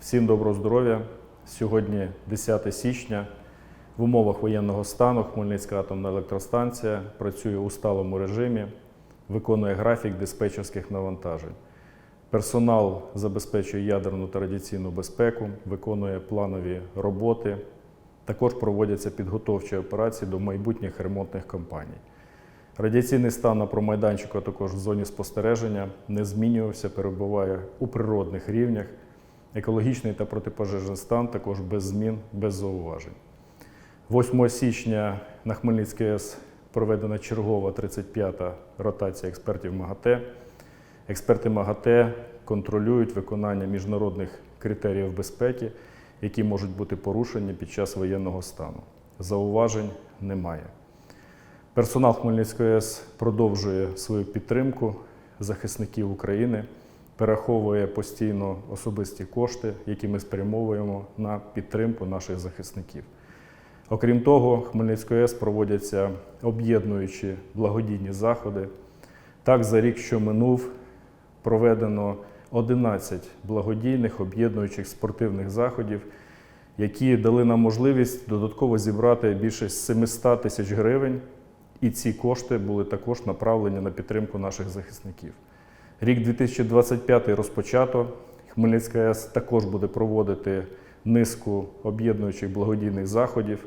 Всім доброго здоров'я. Сьогодні 10 січня. В умовах воєнного стану Хмельницька атомна електростанція працює у сталому режимі, виконує графік диспетчерських навантажень. Персонал забезпечує ядерну та радіаційну безпеку, виконує планові роботи. Також проводяться підготовчі операції до майбутніх ремонтних кампаній. Радіаційний стан на промайданчику, а також в зоні спостереження не змінювався, перебуває у природних рівнях. Екологічний та протипожежний стан також без змін, без зауважень. 8 січня на Хмельницькій АЕС проведена чергова 35-та ротація експертів МАГАТЕ. Експерти МАГАТЕ контролюють виконання міжнародних критеріїв безпеки, які можуть бути порушені під час воєнного стану. Зауважень немає. Персонал Хмельницької АЕС продовжує свою підтримку захисників України, перераховує постійно особисті кошти, які ми спрямовуємо на підтримку наших захисників. Окрім того, Хмельницької АЕС проводяться об'єднуючі благодійні заходи. Так, за рік, що минув, проведено 11 благодійних об'єднуючих спортивних заходів, які дали нам можливість додатково зібрати більше 700 тисяч гривень, і ці кошти були також направлені на підтримку наших захисників. Рік 2025 розпочато. Хмельницька АЕС також буде проводити низку об'єднуючих благодійних заходів.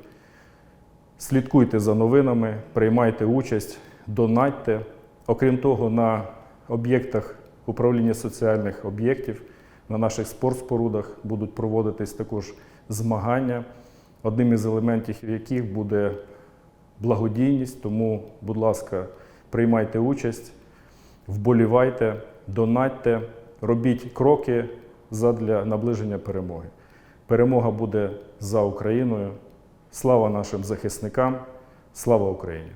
Слідкуйте за новинами, приймайте участь, донатьте. Окрім того, на об'єктах управління соціальних об'єктів, на наших спортспорудах будуть проводитись також змагання, одним із елементів яких буде благодійність. Тому, будь ласка, приймайте участь, вболівайте, донатьте, робіть кроки задля наближення перемоги. Перемога буде за Україною. Слава нашим захисникам! Слава Україні!